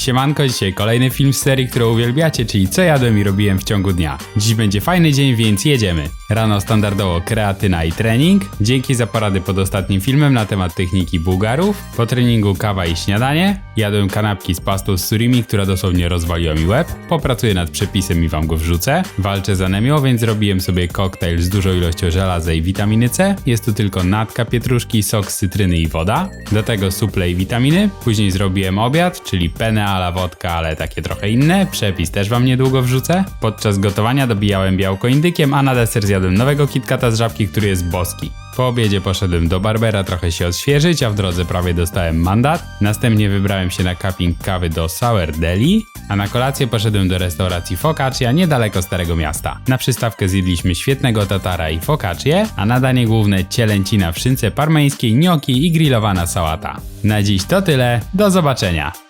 Siemanko, dzisiaj kolejny film z serii, którą uwielbiacie, czyli co jadłem i robiłem w ciągu dnia. Dziś będzie fajny dzień, więc jedziemy. Rano standardowo kreatyna i trening. Dzięki za porady pod ostatnim filmem na temat techniki bułgarów. Po treningu kawa i śniadanie. Jadłem kanapki z pastą z surimi, która dosłownie rozwaliła mi łeb. Popracuję nad przepisem i wam go wrzucę. Walczę z anemią, więc zrobiłem sobie koktajl z dużą ilością żelaza i witaminy C. Jest tu tylko natka pietruszki, sok z cytryny i woda. Do tego suple i witaminy. Później zrobiłem obiad, czyli penne ala wodka, ale takie trochę inne. Przepis też wam niedługo wrzucę. Podczas gotowania dobijałem białko indykiem, a na deser zjadłem nowego kitkata z żabki, który jest boski. Po obiedzie poszedłem do Barbera trochę się odświeżyć, a w drodze prawie dostałem mandat. Następnie wybrałem się na cupping kawy do Sour Deli, a na kolację poszedłem do restauracji Focaccia niedaleko Starego Miasta. Na przystawkę zjedliśmy świetnego tatara i focaccię, a na danie główne cielęcina w szynce parmeńskiej, gnocchi i grillowana sałata. Na dziś to tyle, do zobaczenia!